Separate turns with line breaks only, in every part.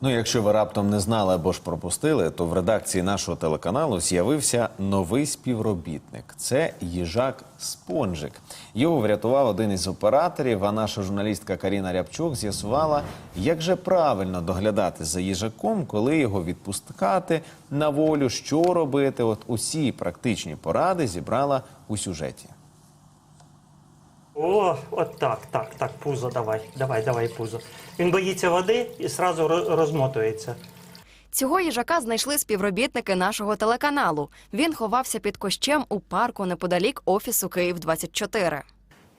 Ну, якщо ви раптом не знали або ж пропустили, то в редакції нашого телеканалу з'явився новий співробітник. Це їжак Спонжик. Його врятував один із операторів. А наша журналістка Каріна Рябчук з'ясувала, як же правильно доглядати за їжаком, коли його відпускати на волю, що робити. От усі практичні поради зібрала у сюжеті.
О, от так, так, так, пузо давай, давай, давай пузо. Він боїться води і одразу розмотується.
Цього їжака знайшли співробітники нашого телеканалу. Він ховався під кощем у парку неподалік офісу Київ 24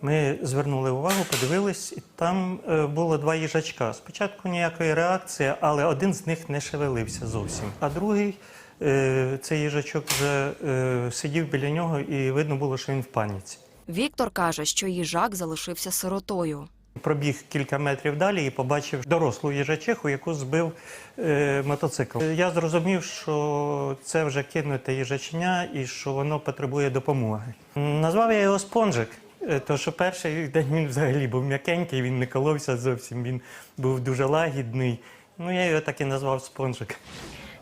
Ми звернули увагу, подивились, і там е, було два їжачка. Спочатку ніякої реакції, але один з них не шевелився зовсім. А другий, е, цей їжачок вже е, сидів біля нього, і видно було, що він в паніці.
Віктор каже, що їжак залишився сиротою.
Пробіг кілька метрів далі і побачив дорослу їжачиху, яку збив е, мотоцикл. Я зрозумів, що це вже кинуте їжаченя і що воно потребує допомоги. Назвав я його спонжик, е, тому що перший день він взагалі був м'якенький, він не коловся зовсім, він був дуже лагідний. Ну, я його так і назвав спонжик.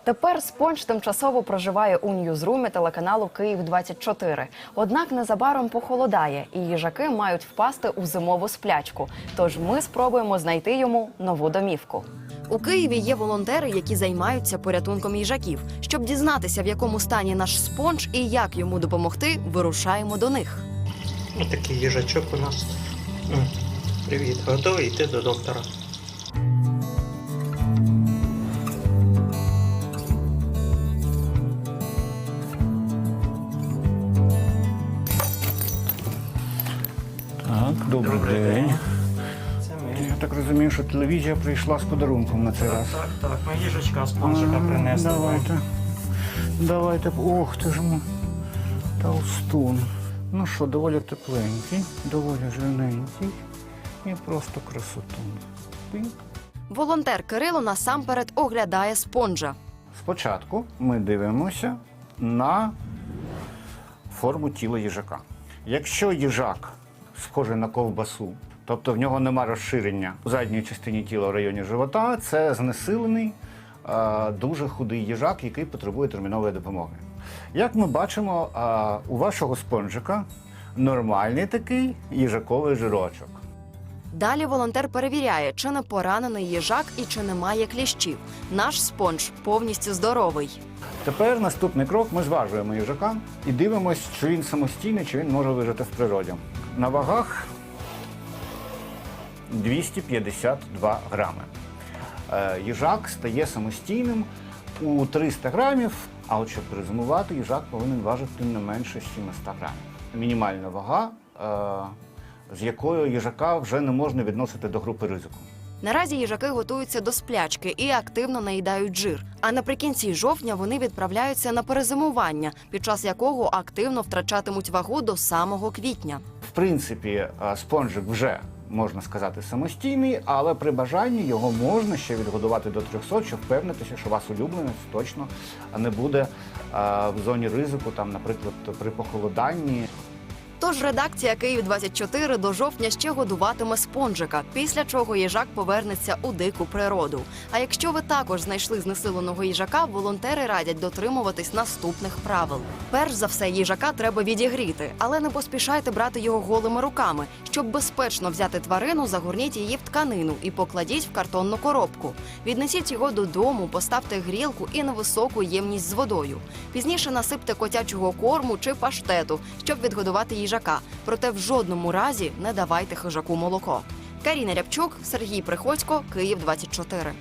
Тепер спонж тимчасово проживає у ньюзрумі телеканалу Київ 24 Однак незабаром похолодає, і їжаки мають впасти у зимову сплячку. Тож ми спробуємо знайти йому нову домівку. У Києві є волонтери, які займаються порятунком їжаків. Щоб дізнатися, в якому стані наш спонж і як йому допомогти, вирушаємо до них.
Ось такий їжачок у нас. Привіт, готовий йти до доктора.
Так, добрий,
Добрий
день.
день. Це ми.
Я так розумію, що телевізія прийшла з подарунком на цей раз.
Так, так, ми їжачка спонжика
Ага,
принесли. вам.
Давайте. Давайте. Ох, ти ж мо. Толстун. Ну що, доволі тепленький, доволі жирненький і просто красотун. Пінь.
Волонтер Кирило насамперед оглядає спонжа.
Спочатку ми дивимося на форму тіла їжака. Якщо їжак схожий на ковбасу, тобто в нього нема розширення у задній частині тіла в районі живота, це знесилений, е, дуже худий їжак, який потребує термінової допомоги. Як ми бачимо, е, у вашого спонжика нормальний такий їжаковий жирочок.
Далі волонтер перевіряє, чи не поранений їжак і чи немає кліщів. Наш спонж повністю здоровий.
Тепер наступний крок ми зважуємо їжака і дивимося, чи він самостійний, чи він може вижити в природі. На вагах 252 грами. Е, Їжак стає самостійним у 300 грамів, а от щоб резюмувати, їжак повинен важити не менше 700 грамів. Мінімальна вага, е, з якою їжака вже не можна відносити до групи ризику.
Наразі їжаки готуються до сплячки і активно наїдають жир. А наприкінці жовтня вони відправляються на перезимування, під час якого активно втрачатимуть вагу до самого квітня.
В принципі, е, спонжик вже можна сказати самостійний, але при бажанні його можна ще відгодувати до 300, щоб впевнитися, що ваш улюбленець точно не буде е, в зоні ризику, там, наприклад, при похолоданні.
Тож редакція Київ 24 до жовтня ще годуватиме спонжика, після чого їжак повернеться у дику природу. А якщо ви також знайшли знесиленого їжака, волонтери радять дотримуватись наступних правил. Перш за все, їжака треба відігріти, але не поспішайте брати його голими руками. Щоб безпечно взяти тварину, загорніть її в тканину і покладіть в картонну коробку. Віднесіть його додому, поставте грілку і невисоку ємність з водою. Пізніше насипте котячого корму чи паштету, щоб відгодувати їжака. Проте в жодному разі не давайте хижаку молоко. Каріна Рябчук, Сергій Приходько, Київ 24